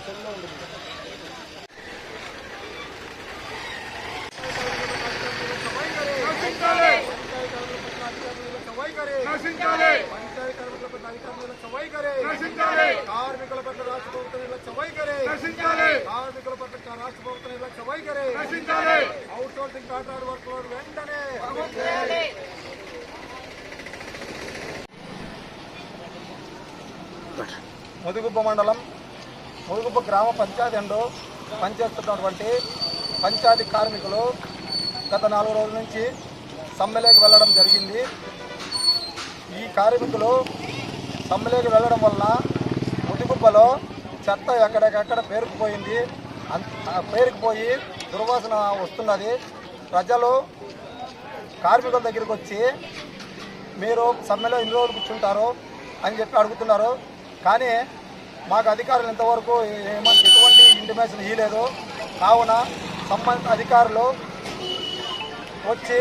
సెల్లో ఉంది కార్మికుల పట్ల రాష్ట్ర ప్రభుత్వం నిర్లక్ష్య వైఖరి కార్మికుల పట్ల రాష్ట్ర ప్రభుత్వం నిర్లక్ష్య వైఖరి అవుట్ సోర్సింగ్ కాంట్రాక్ట్ వర్క్ వెంటనే మండలం ముదుగుబ్బ గ్రామ పంచాయతీ ఎందు పనిచేస్తున్నటువంటి పంచాయతీ కార్మికులు గత నాలుగు రోజుల నుంచి సమ్మెలోకి వెళ్ళడం జరిగింది. ఈ కార్మికులు సమ్మెలోకి వెళ్ళడం వలన ముదిగుబ్బలో చెత్త ఎక్కడికక్కడ పేరుకుపోయింది పేరుకుపోయి దుర్వాసన వస్తున్నది. ప్రజలు కార్మికుల దగ్గరికి వచ్చి మీరు సమ్మెలో ఎన్ని రోజులు కూర్చుంటారు అని చెప్పి అడుగుతున్నారు. కానీ మాకు అధికారులు ఇంతవరకు ఏమంటే ఎటువంటి ఇంటిమేషన్ ఇవ్వలేదు కావున సంబంధిత అధికారులు వచ్చి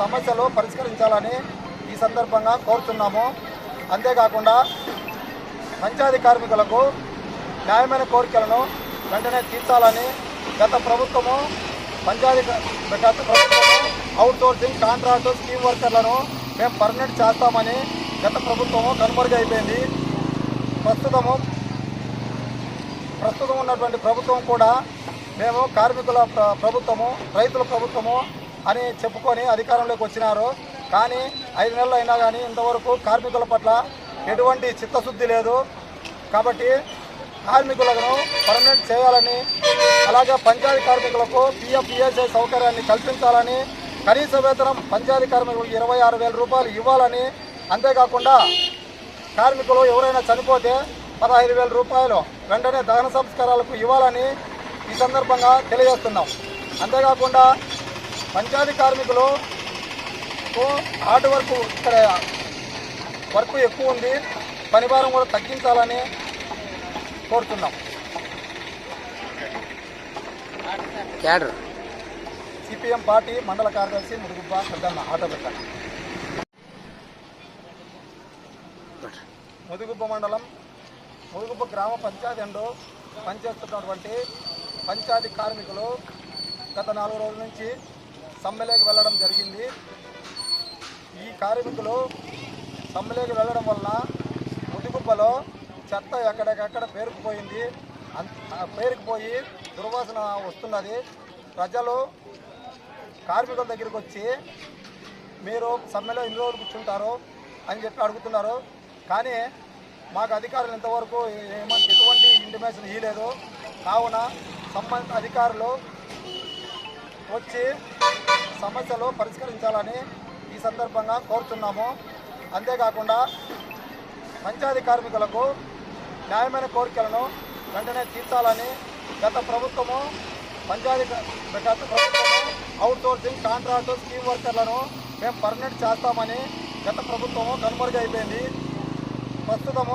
సమస్యలు పరిష్కరించాలని ఈ సందర్భంగా కోరుతున్నాము. అంతేకాకుండా పంచాయతీ కార్మికులకు న్యాయమైన కోరికలను వెంటనే తీర్చాలని గత ప్రభుత్వము పంచాయతీ గత ప్రభుత్వము అవుట్సోర్సింగ్ కాంట్రాక్టు స్కీమ్ వర్కర్లను మేము పర్మనెంట్ చేస్తామని గత ప్రభుత్వము కనుమరుగైపోయింది. ప్రస్తుతము ప్రస్తుతం ఉన్నటువంటి ప్రభుత్వం కూడా మేము కార్మికుల ప్రభుత్వము రైతుల ప్రభుత్వము అని చెప్పుకొని అధికారంలోకి వచ్చినారు. కానీ ఐదు నెలలు అయినా కానీ ఇంతవరకు కార్మికుల పట్ల ఎటువంటి చిత్తశుద్ధి లేదు. కాబట్టి కార్మికులను పర్మనెంట్ చేయాలని అలాగే పంచాయతీ కార్మికులకు పిఎఫ్ఈఎస్ఐ సౌకర్యాన్ని కల్పించాలని కనీస వేతనం పంచాయతీ కార్మికులకు ఇరవై ఆరు వేల రూపాయలు ఇవ్వాలని అంతేకాకుండా కార్మికులు ఎవరైనా చనిపోతే పదహైదు వేల రూపాయలు వెంటనే దహన సంస్కారాలకు ఇవ్వాలని ఈ సందర్భంగా తెలియజేస్తున్నాం. అంతేకాకుండా పంచాయతీ కార్మికులు కు హార్డ్ వర్క్ ఇక్కడ వర్క్ ఎక్కువ ఉంది. పనిభారం కూడా తగ్గించాలని కోరుతున్నాం. క్యాడర్. సిపిఎం పార్టీ మండల కార్యదర్శి మురుగుబ్బ పెద్దన్న ఆటో ముదుగుబ్బ మండలం ముదుగుబ్బ గ్రామ పంచాయతీ ఎందు పనిచేస్తున్నటువంటి పంచాయతీ కార్మికులు గత నాలుగు రోజుల నుంచి సమ్మెలోకి వెళ్ళడం జరిగింది. ఈ కార్మికులు సమ్మెలోకి వెళ్ళడం వలన ముదుగుబ్బలో చెత్త ఎక్కడికక్కడ పేరుకుపోయింది. పేరుకుపోయి దుర్వాసన వస్తున్నది. ప్రజలు కార్మికుల దగ్గరికి వచ్చి మీరు సమ్మెలో ఇన్ని రోజులు కూర్చుంటారు అని చెప్పి అడుగుతున్నారు. కానీ మాకు అధికారులు ఇంతవరకు ఏమంటే ఎటువంటి ఇంటిమేషన్ ఇవ్వలేదు కావున సంబంధిత అధికారులు వచ్చి సమస్యలు పరిష్కరించాలని ఈ సందర్భంగా కోరుతున్నాము. అంతేకాకుండా పంచాయతీ కార్మికులకు న్యాయమైన కోరికలను వెంటనే తీర్చాలని గత ప్రభుత్వము పంచాయతీ గత ప్రభుత్వము అవుట్సోర్సింగ్ కాంట్రాక్టు స్కీమ్ వర్కర్లను మేము పర్మనెంట్ చేస్తామని గత ప్రభుత్వము కనుమరుగైపోయింది. ప్రస్తుతము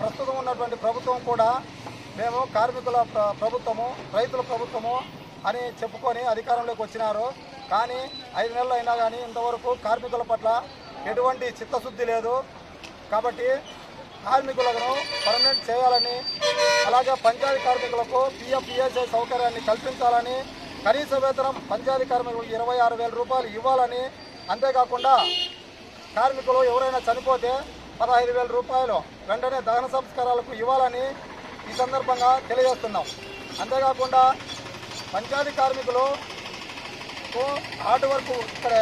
ప్రస్తుతం ఉన్నటువంటి ప్రభుత్వం కూడా మేము కార్మికుల ప్రభుత్వము రైతుల ప్రభుత్వము అని చెప్పుకొని అధికారంలోకి వచ్చినారు. కానీ ఐదు నెలలు అయినా కానీ ఇంతవరకు కార్మికుల పట్ల ఎటువంటి చిత్తశుద్ధి లేదు. కాబట్టి కార్మికులను పర్మనెంట్ చేయాలని అలాగే పంచాయతీ కార్మికులకు పిఎఫ్ సౌకర్యాన్ని కల్పించాలని కనీస వేతనం పంచాయతీ కార్మికులకు ఇరవై ఆరు వేల రూపాయలు ఇవ్వాలని అంతేకాకుండా కార్మికులు ఎవరైనా చనిపోతే పదహైదు వేల రూపాయలు వెంటనే దహన సంస్కారాలకు ఇవ్వాలని ఈ సందర్భంగా తెలియజేస్తున్నాం. అంతేకాకుండా పంచాయతీ కార్మికులు హార్డ్ వర్క్ ఇక్కడ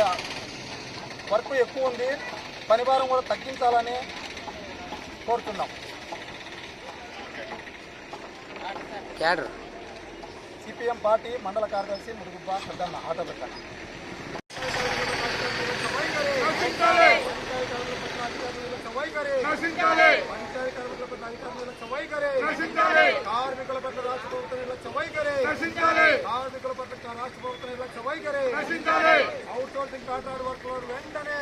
వర్క్ ఎక్కువ ఉంది. పనిభారం కూడా తగ్గించాలని కోరుతున్నాం. సిపిఎం పార్టీ మండల కార్యదర్శి మురుగుబ్బ పెద్దన్న ఆటో పెట్టండి కార్మికుల పట్ల రాష్ట్ర ప్రభుత్వం నిర్లక్ష్య వైఖరి కార్మికుల పట్ల రాష్ట్ర ప్రభుత్వం నిర్లక్ష్య వైఖరి అవుట్ సోర్సింగ్ కాంట్రాక్ట్ వర్క్ వెంటనే.